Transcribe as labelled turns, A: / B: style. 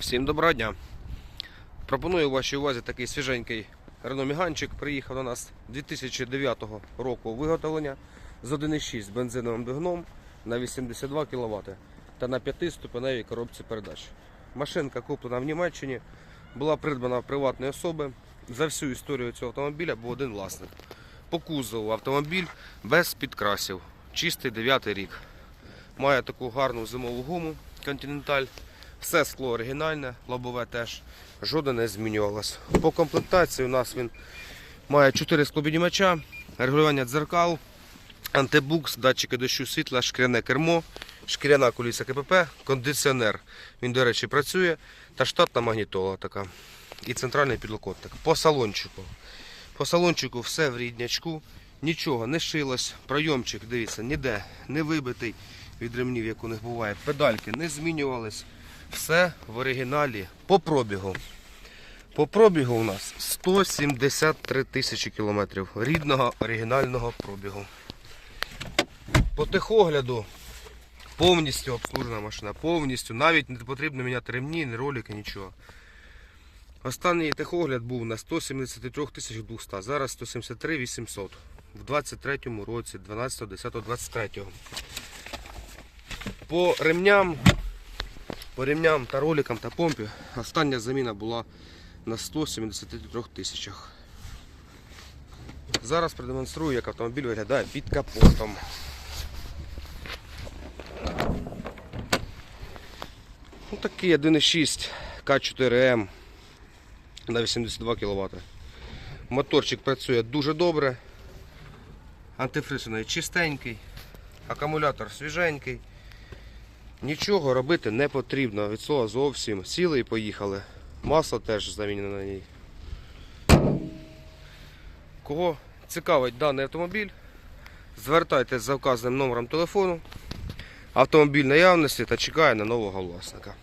A: Всім доброго дня. Пропоную вашій увазі такий свіженький Renault Міганчик. Приїхав до нас 2009 року виготовлення з 1,6 бензиновим двигуном на 82 кВт та на 5-ступеневій коробці передач. Машинка куплена в Німеччині, була придбана в приватної особи. За всю історію цього автомобіля був один власник. По кузову автомобіль без підкрасів. Чистий 9 рік. Має таку гарну зимову гуму Continental. Все скло оригінальне, лобове теж. Жодне не змінювалось. По комплектації у нас він має 4 склопіднімача, регулювання дзеркал, антибукс, датчики дощу світла, шкіряне кермо, шкіряна куліса КПП, кондиціонер. Він, до речі, працює. Та штатна магнітола така. І центральний підлокотник. По салончику. По салончику все в ріднячку, нічого не шилось. Пройомчик, дивіться, ніде не вибитий від ремнів, як у них буває. Педальки не змінювались. Все в оригіналі по пробігу. По пробігу у нас 173 тисячі кілометрів рідного оригінального пробігу. По техогляду повністю обслужена машина, повністю. Навіть не потрібно міняти ремні, ні ролики, нічого. Останній техогляд був на 173 200, зараз 173 800 в 23 році, 12, 10, 23. По ремням, по ремням та роликам та помпі остання заміна була на 173 тисячах. Зараз продемонструю, як автомобіль виглядає під капотом. Ну, такий 1.6 К4М на 82 кВт. Моторчик працює дуже добре. Антифриз у неї чистенький, акумулятор свіженький. Нічого робити не потрібно. Від слова зовсім. Сіли і поїхали. Масло теж замінено на ній. Кого цікавить даний автомобіль, звертайтеся за вказаним номером телефону. Автомобіль наявності та чекає на нового власника.